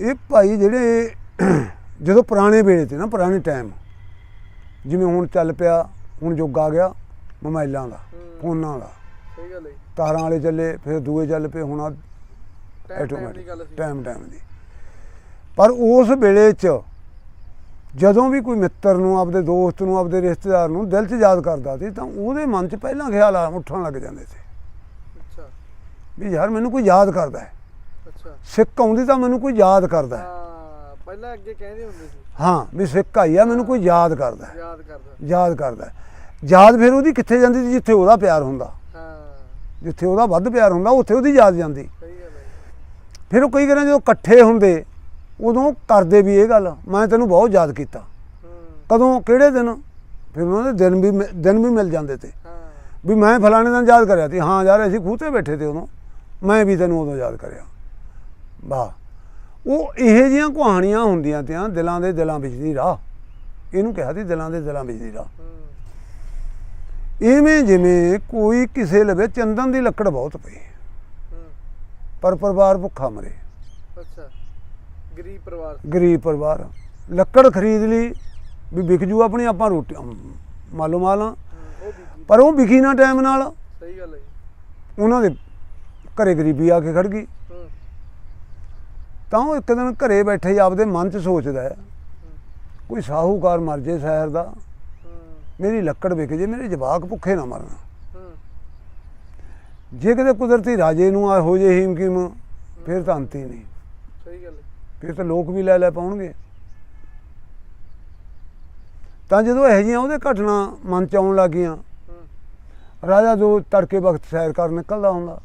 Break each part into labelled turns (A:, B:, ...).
A: ਇਹ ਭਾਈ ਜਿਹੜੇ ਜਦੋਂ ਪੁਰਾਣੇ ਵੇਲੇ ਤੇ ਨਾ ਪੁਰਾਣੇ ਟਾਈਮ ਜਿਵੇਂ ਹੁਣ ਚੱਲ ਪਿਆ ਹੁਣ ਯੁੱਗ ਆ ਗਿਆ ਮੋਬਾਈਲਾਂ ਦਾ। ਫੋਨਾਂ ਦਾ।
B: ਸਹੀ ਗੱਲ ਹੈ ਜੀ।
A: ਤਾਰਾਂ ਵਾਲੇ ਚੱਲੇ ਫਿਰ ਦੂਏ ਚੱਲ ਪਏ ਹੁਣ
B: ਗੱਲ ਸੀ।
A: ਟਾਈਮ ਟਾਈਮ ਦੀ। ਪਰ ਉਸ ਵੇਲੇ 'ਚ ਜਦੋਂ ਵੀ ਕੋਈ ਮਿੱਤਰ ਨੂੰ ਆਪਦੇ ਦੋਸਤ ਨੂੰ ਆਪਦੇ ਰਿਸ਼ਤੇਦਾਰ ਨੂੰ ਦਿਲ 'ਚ ਯਾਦ ਕਰਦਾ ਸੀ ਤਾਂ ਉਹਦੇ ਮਨ 'ਚ ਪਹਿਲਾਂ ਖਿਆਲ ਆ ਉੱਠਣ ਲੱਗ ਜਾਂਦੇ ਸੀ।
B: ਅੱਛਾ।
A: ਵੀ ਯਾਰ ਮੈਨੂੰ ਕੋਈ ਯਾਦ ਕਰਦਾ ਹੈ।
B: ਅੱਛਾ।
A: ਸਿੱਖ ਆਉਂਦੀ ਤਾਂ ਮੈਨੂੰ ਕੋਈ ਯਾਦ ਕਰਦਾ ਹੈ।
B: ਹਾਂ ਪਹਿਲਾਂ ਅੱਗੇ ਕਹਿੰਦੇ ਹੁੰਦੇ ਸੀ।
A: ਹਾਂ ਵੀ ਸਿੱਖ ਆਈ ਆ ਮੈਨੂੰ ਕੋਈ ਯਾਦ ਕਰਦਾ ਹੈ।
B: ਯਾਦ ਕਰਦਾ
A: ਯਾਦ ਕਰਦਾ ਹੈ। ਯਾਦ ਫਿਰ ਉਹਦੀ ਕਿੱਥੇ ਜਾਂਦੀ ਸੀ? ਜਿੱਥੇ ਉਹਦਾ ਪਿਆਰ ਹੁੰਦਾ।
B: ਹਾਂ।
A: ਜਿੱਥੇ ਉਹਦਾ ਵੱਧ ਪਿਆਰ ਹੁੰਦਾ ਉੱਥੇ ਉਹਦੀ ਯਾਦ ਜਾਂਦੀ।
B: ਸਹੀ ਗੱਲ ਹੈ ਜੀ।
A: ਫਿਰ ਉਹ ਕਈ ਵਾਰ ਜਦੋਂ ਇਕੱਠੇ ਹੁੰਦੇ ਉਦੋਂ ਕਰਦੇ ਵੀ ਇਹ ਗੱਲ ਮੈਂ ਤੈਨੂੰ ਬਹੁਤ ਯਾਦ ਕੀਤਾ।
B: ਹੂੰ।
A: ਕਦੋਂ ਕਿਹੜੇ ਦਿਨ? ਫਿਰ ਉਹਨਾਂ ਦੇ ਦਿਨ ਵੀ ਮਿ- ਦਿਨ ਵੀ ਮਿਲ ਜਾਂਦੇ ਤੇ।
B: ਹਾਂ।
A: ਵੀ ਮੈਂ ਫਲਾਣੇ ਦਿਨ ਯਾਦ ਕਰਿਆ ਸੀ। ਹਾਂ ਯਾਰ ਅਸੀਂ ਖੂਹ ਤੇ ਬੈਠੇ ਤੇ ਉਦੋਂ। ਮੈਂ ਵੀ ਤੈਨੂੰ ਉਦੋਂ ਯਾਦ ਕਰਿਆ। ਵਾਹ ਉਹ ਇਹੋ ਜਿਹੀਆਂ ਕਹਾਣੀਆਂ ਹੁੰਦੀਆਂ ਤੀਆਂ ਦਿਲਾਂ ਦੇ ਦਿਲਾਂ ਵਿੱਚ ਦੀ ਰਾਹ। ਇਹਨੂੰ ਕਿਹਾ ਸੀ ਦਿਲਾਂ ਦੇ ਦਿਲਾਂ ਵਿੱਚ ਦੀ ਰਾਹ। ਇਵੇਂ ਜਿਵੇਂ ਕੋਈ ਕਿਸੇ ਲਵੇ ਚੰਦਨ ਦੀ ਲੱਕੜ ਬਹੁਤ ਪਈ। ਪਰ ਪਰਿਵਾਰ ਭੁੱਖਾ ਮਰੇ।
B: ਅੱਛਾ। ਗਰੀਬ ਪਰਿਵਾਰ।
A: ਗਰੀਬ ਪਰਿਵਾਰ। ਲੱਕੜ ਖਰੀਦ ਲਈ ਵੀ ਵਿਕ ਜੂ ਆਪਣੀ ਆਪਾਂ ਰੋਟੀ ਮਾਲੋ। ਮਾਲਾਂ ਪਰ ਉਹ ਵਿਕੀ ਨਾ ਟਾਈਮ ਨਾਲ।
B: ਸਹੀ ਗੱਲ ਹੈ।
A: ਉਹਨਾਂ ਦੇ ਘਰੇ ਗਰੀਬੀ ਆ ਕੇ ਖੜ ਗਈ। ਤਾਂ ਉਹ ਇੱਕ ਦਿਨ ਘਰੇ ਬੈਠੇ ਹੀ ਆਪਦੇ ਮਨ 'ਚ ਸੋਚਦਾ ਹੈ ਕੋਈ ਸਾਹੂਕਾਰ ਮਰ ਜੇ ਸ਼ਹਿਰ ਦਾ ਮੇਰੀ ਲੱਕੜ ਵਿਕ ਜੇ ਮੇਰੇ ਜਵਾਕ ਭੁੱਖੇ ਨਾ ਮਰਨ। ਜੇ ਕਿਤੇ ਕੁਦਰਤੀ ਰਾਜੇ ਨੂੰ ਆ ਹੋ ਜੇ ਹੀਮ ਕੀਮ ਫਿਰ ਤਾਂ ਅੰਤ ਹੀ ਨਹੀਂ।
B: ਸਹੀ ਗੱਲ ਹੈ।
A: ਫਿਰ ਤਾਂ ਲੋਕ ਵੀ ਲੈ ਲੈ ਪਾਉਣਗੇ। ਤਾਂ ਜਦੋਂ ਇਹੋ ਜਿਹੀਆਂ ਉਹਦੇ ਘਟਨਾ ਮਨ 'ਚ ਆਉਣ ਲੱਗੀਆਂ ਰਾਜਾ ਜੋ ਤੜਕੇ ਵਕਤ ਸੈਰ ਕਰਨ ਨਿਕਲਦਾ ਹੁੰਦਾ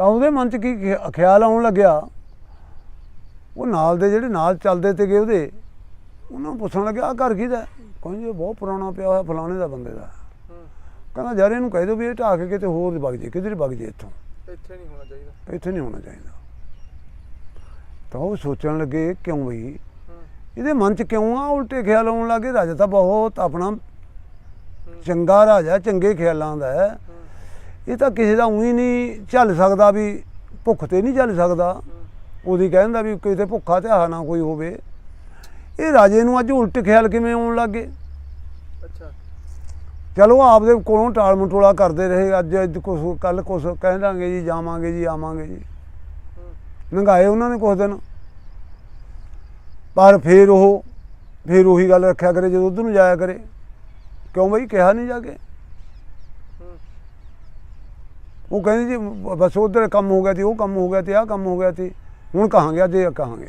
A: ਤਾਂ ਉਹਦੇ ਮਨ 'ਚ ਕੀ ਖਿਆ- ਖਿਆਲ ਆਉਣ ਲੱਗਿਆ? ਉਹ ਨਾਲ ਦੇ ਜਿਹੜੇ ਨਾਲ ਚੱਲਦੇ ਤੇਗੇ ਉਹਦੇ ਉਹਨਾਂ ਪੁੱਛਣ ਲੱਗਿਆ ਆ ਘਰ ਕਿਹਦਾ? ਕਹਿੰਦੇ ਇਹ ਬਹੁਤ ਪੁਰਾਣਾ ਪਿਆ ਹੋਇਆ ਫਲਾਣੇ ਦਾ ਬੰਦੇ ਦਾ। ਕਹਿੰਦਾ ਯਾਰ ਇਹਨੂੰ ਕਹਿ ਦਿਓ ਵੀ ਇਹ ਢਾਹ ਕੇ ਕਿਤੇ ਹੋਰ ਵਗ ਜੇ ਕਿਧਰ ਵਗ ਜੇ ਇੱਥੋਂ।
B: ਇੱਥੇ ਨਹੀਂ ਹੋਣਾ ਚਾਹੀਦਾ।
A: ਇੱਥੇ ਨਹੀਂ ਹੋਣਾ ਚਾਹੀਦਾ। ਤਾਂ ਉਹ ਸੋਚਣ ਲੱਗੇ ਕਿਉਂ ਬਈ? ਇਹਦੇ ਮਨ 'ਚ ਕਿਉਂ ਆ ਉਲਟੇ ਖਿਆਲ ਆਉਣ ਲੱਗੇ? ਰਾਜਾ ਤਾਂ ਬਹੁਤ ਆਪਣਾ ਚੰਗਾ ਰਾਜਾ ਚੰਗੇ ਖਿਆਲਾਂ ਦਾ ਹੂੰ। ਇਹ ਤਾਂ ਕਿਸੇ ਦਾ ਉਹੀ ਨਹੀਂ ਚੱਲ ਸਕਦਾ ਵੀ ਭੁੱਖ ਤੇ ਨਹੀਂ ਚੱਲ ਸਕਦਾ। ਉਹਦੀ ਕਹਿੰਦਾ ਵੀ ਕਿਤੇ ਭੁੱਖਾ ਤੇ ਨਾ ਕੋਈ ਹੋਵੇ। ਇਹ ਰਾਜੇ ਨੂੰ ਅੱਜ ਉਲਟ ਖਿਆਲ ਕਿਵੇਂ ਆਉਣ ਲੱਗੇ
B: ਅੱਛਾ।
A: ਚਲੋ ਆਪਦੇ ਕੋਲੋਂ ਟਾਲ ਮਟੋਲਾ ਕਰਦੇ ਰਹੇ ਅੱਜ ਅੱਜ ਕੁਛ ਕੱਲ ਕੁਛ ਕਹਿ ਦਾਂਗੇ ਜੀ ਜਾਵਾਂਗੇ ਜੀ ਆਵਾਂਗੇ ਜੀ। ਨੰਗਾਏ ਉਹਨਾਂ ਨੇ ਕੁਛ ਦਿਨ। ਪਰ ਫਿਰ ਉਹ ਫਿਰ ਉਹੀ ਗੱਲ ਰੱਖਿਆ ਕਰੇ ਜਦੋਂ ਉਧਰ ਨੂੰ ਜਾਇਆ ਕਰੇ। ਕਿਉਂ ਬਈ ਕਿਹਾ ਨਹੀਂ ਜਾ ਕੇ
B: ਹੂੰ
A: ਉਹ ਕਹਿੰਦੇ ਜੀ ਬਸ ਉਧਰ ਕੰਮ ਹੋ ਗਿਆ ਤੇ ਉਹ ਕੰਮ ਹੋ ਗਿਆ ਤੇ ਆਹ ਕੰਮ ਹੋ ਗਿਆ ਤੇ ਹੁਣ ਕਹਾਂਗੇ ਅੱਜ ਇਹ ਕਹਾਂਗੇ।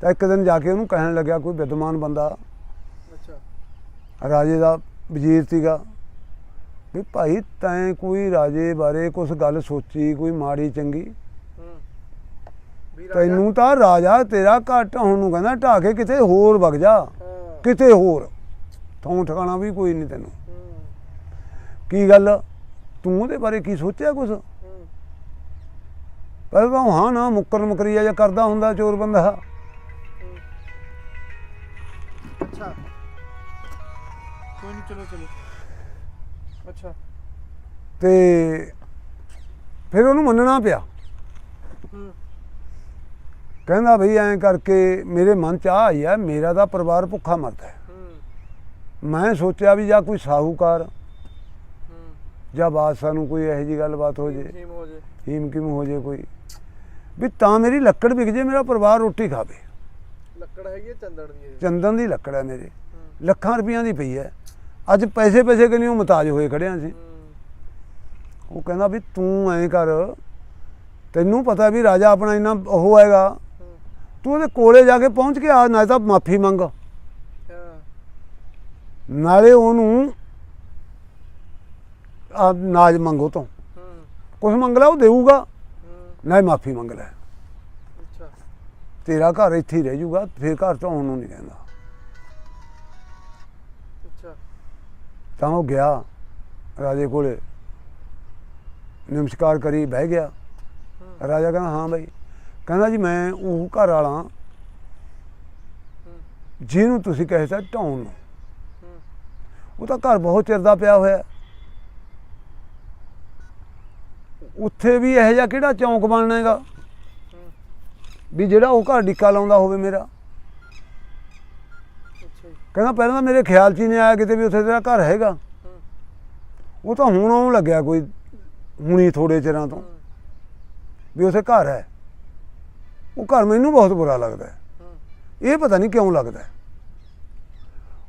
A: ਤਾਂ ਇੱਕ ਦਿਨ ਜਾ ਕੇ ਉਹਨੂੰ ਕਹਿਣ ਲੱਗਿਆ ਕੋਈ ਵਿਦਵਾਨ ਬੰਦਾ।
B: ਅੱਛਾ। ਰਾਜੇ
A: ਦਾ ਵਜ਼ੀਰ ਸੀਗਾ। ਵੀ ਭਾਈ ਤੈਂ ਕੋਈ ਰਾਜੇ ਬਾਰੇ ਕੁਝ ਗੱਲ ਸੋਚੀ ਕੋਈ ਮਾੜੀ ਚੰਗੀ? ਤੈਨੂੰ ਤਾਂ ਰਾਜਾ ਤੇਰਾ ਘੱਟ ਹੁਣ ਨੂੰ ਕਹਿੰਦਾ ਢਾ ਕੇ ਕਿਤੇ ਹੋਰ ਵਗ ਜਾ। ਕਿਤੇ ਹੋਰ। ਥੋਂ ਠਿਕਾਣਾ ਵੀ ਕੋਈ ਨਹੀਂ ਤੈਨੂੰ। ਕੀ ਗੱਲ? ਤੂੰ ਉਹਦੇ ਬਾਰੇ ਕੀ ਸੋਚਿਆ ਪਹਿਲਾਂ ਤਾਂ ਉਹ ਹਾਂ ਨਾ ਮੁੱਕਰ ਮੁਕਰੀਆ ਜਾਂ ਕਰਦਾ ਹੁੰਦਾ ਚੋਰ ਬੰਦਾ।
B: ਹੂੰ। ਅੱਛਾ। ਕੋਈ ਨਹੀਂ ਚਲੋ ਚਲੋ। ਅੱਛਾ।
A: ਤੇ ਫਿਰ ਉਹਨੂੰ ਮੰਨਣਾ ਪਿਆ। ਕਹਿੰਦਾ ਭਈ ਐਂ ਕਰਕੇ ਮੇਰੇ ਮਨ ਚ ਆ ਆਈ ਆ ਮੇਰਾ ਤਾਂ ਪਰਿਵਾਰ ਭੁੱਖਾ ਮਰਦਾ ਹੈ। ਮੈਂ ਸੋਚਿਆ ਵੀ ਜਾਂ ਕੋਈ ਸਾਹੂਕਾਰ ਜਾਂ ਬਾਦਸ਼ਾਹ ਨੂੰ ਕੋਈ ਇਹੋ ਜੀ ਗੱਲਬਾਤ ਹੋ ਜੇ
B: ਹੋ ਜੇ।
A: ਹੀਮ ਕਿਮ ਹੋ ਜੇ ਕੋਈ। ਵੀ ਤਾਂ ਮੇਰੀ ਲੱਕੜ ਵਿਕ ਜੇ ਮੇਰਾ ਪਰਿਵਾਰ ਰੋਟੀ ਖਾਵੇ।
B: ਲੱਕੜ ਹੈਗੀ ਹੈ ਚੰਦਨ ਦੀ।
A: ਚੰਦਨ ਦੀ ਲੱਕੜ ਹੈ ਮੇਰੇ। ਲੱਖਾਂ ਰੁਪਈਆਂ ਦੀ ਪਈ ਹੈ। ਅੱਜ ਪੈਸੇ ਪੈਸੇ ਕਿ ਨਹੀਂ ਉਹ ਮਤਾਜ ਹੋਏ ਖੜਿਆ ਸੀ। ਉਹ ਕਹਿੰਦਾ ਵੀ ਤੂੰ ਐਂ ਕਰ ਤੈਨੂੰ ਪਤਾ ਵੀ ਰਾਜਾ ਆਪਣਾ ਇੰਨਾ ਉਹ ਹੈਗਾ। ਤੂੰ ਉਹਦੇ ਕੋਲੇ ਜਾ ਕੇ ਪਹੁੰਚ ਕੇ ਆ ਨਾ ਤਾਂ ਮਾਫੀ ਮੰਗ। ਨਾਲੇ ਉਹਨੂੰ ਆ ਨਾਜ ਮੰਗੋ ਤੋਂ। ਕੁਝ ਮੰਗ ਲਾ ਉਹ ਦੇਊਗਾ।
B: ਹੂੰ
A: ਨਾਲੇ ਮਾਫੀ ਮੰਗ ਲੈ। ਤੇਰਾ ਘਰ ਇੱਥੇ ਹੀ ਰਹਿ ਜਾਊਗਾ ਫਿਰ ਘਰ ਤੋਂ ਆਉਣ ਨੂੰ ਨਹੀਂ ਕਹਿੰਦਾ।
B: ਅੱਛਾ।
A: ਤਾਂ ਉਹ ਗਿਆ ਰਾਜੇ ਕੋਲੇ। ਨਮਸਕਾਰ ਕਰੀ ਬਹਿ ਗਿਆ। ਰਾਜਾ ਕਹਿੰਦਾ ਹਾਂ ਬਾਈ। ਕਹਿੰਦਾ ਜੀ ਮੈਂ ਉਹ ਘਰ ਵਾਲਾ। ਜਿਹਨੂੰ ਤੁਸੀਂ ਕਹੇ ਸਾ ਢਾਉਣ ਨੂੰ। ਉਹ ਤਾਂ ਘਰ ਬਹੁਤ ਚਿਰ ਦਾ ਪਿਆ ਹੋਇਆ ਹੈ। ਉੱਥੇ ਵੀ ਇਹੋ ਜਿਹਾ ਕਿਹੜਾ ਚੌਂਕ ਬਣਨਾ ਹੈਗਾ? ਵੀ ਜਿਹੜਾ ਉਹ ਘਰ ਡਿੱਕਾ ਲਾਉਂਦਾ ਹੋਵੇ ਮੇਰਾ। ਕਹਿੰਦਾ ਪਹਿਲਾਂ ਤਾਂ ਮੇਰੇ ਖਿਆਲ 'ਚ ਹੀ ਨਹੀਂ ਆਇਆ ਕਿਤੇ ਵੀ ਉੱਥੇ ਤੇਰਾ ਘਰ ਹੈਗਾ। ਉਹ ਤਾਂ ਹੁਣ ਆਉਣ ਲੱਗਿਆ ਕੋਈ ਹੁਣੀ ਥੋੜੇ ਚਿਰਾਂ ਤੋਂ। ਵੀ ਉੱਥੇ ਘਰ ਹੈ। ਉਹ ਘਰ ਮੈਨੂੰ ਬਹੁਤ ਬੁਰਾ ਲੱਗਦਾ ਹੈ। ਇਹ ਪਤਾ ਨਹੀਂ ਕਿਉਂ ਲੱਗਦਾ।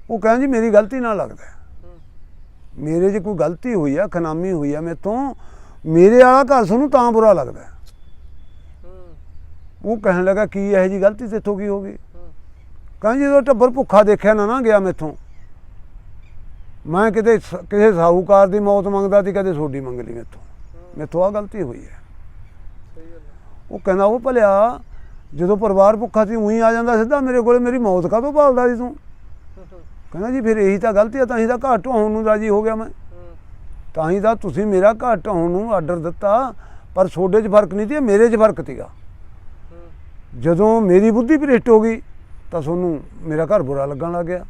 A: ਉਹ ਕਹਿੰਦਾ ਜੀ ਮੇਰੀ ਗਲਤੀ ਨਾਲ ਲੱਗਦਾ ਮੇਰੇ 'ਚ ਕੋਈ ਗਲਤੀ ਹੋਈ ਆ ਖਨਾਮੀ ਹੋਈ ਆ ਮੇਥੋਂ ਮੇਰੇ ਵਾਲਾ ਘਰ ਸਾਨੂੰ ਤਾਂ ਬੁਰਾ ਲੱਗਦਾ ਉਹ ਕਹਿਣ ਲੱਗਾ ਕੀ ਇਹ ਜੀ ਗਲਤੀ ਤੇਥੋਂ ਕੀ ਹੋ ਗਈ? ਕਹਿੰਦਾ ਜਦੋਂ ਟੱਬਰ ਭੁੱਖਾ ਦੇਖਿਆ ਨਾ ਨਾ ਗਿਆ ਮੇਥੋਂ। ਮੈਂ ਕਿਤੇ ਕਿਸੇ ਸਾਹੂਕਾਰ ਦੀ ਮੌਤ ਮੰਗਦਾ ਸੀ ਕਦੇ ਸੋਡੀ ਮੰਗ ਲਈ ਮੇਥੋਂ। ਮੇਥੋਂ ਆ ਗਲਤੀ ਹੋਈ ਹੈ। ਉਹ ਕਹਿੰਦਾ ਉਹ ਭਲਿਆ ਜਦੋਂ ਪਰਿਵਾਰ ਭੁੱਖਾ ਸੀ ਉਹੀ ਆ ਜਾਂਦਾ ਸਿੱਧਾ ਮੇਰੇ ਕੋਲੇ ਮੇਰੀ ਮੌਤ ਕਾਹਤੋਂ ਭਾਲਦਾ ਸੀ ਤੂੰ? ਕਹਿੰਦਾ ਜੀ ਫਿਰ ਇਹੀ ਤਾਂ ਗਲਤੀ ਆ ਤਾਂ ਹੀ ਤਾਂ ਘਰ ਢਾਉਣ ਨੂੰ ਰਾਜੀ ਹੋ ਗਿਆ ਮੈਂ। ਤਾਂ ਹੀ ਤਾਂ ਤੁਸੀਂ ਮੇਰਾ ਘਰ ਢਾਉਣ ਨੂੰ ਆਰਡਰ ਦਿੱਤਾ ਪਰ ਤੁਹਾਡੇ 'ਚ ਫ਼ਰਕ ਨਹੀਂ ਸੀ ਮੇਰੇ 'ਚ ਫ਼ਰਕ ਸੀਗਾ। ਜਦੋਂ ਮੇਰੀ ਬੁੱਧੀ ਭ੍ਰਿਸ਼ਟ ਹੋ ਗਈ ਤਾਂ ਤੁਹਾਨੂੰ ਮੇਰਾ ਘਰ ਬੁਰਾ ਲੱਗਣ ਲੱਗ ਗਿਆ।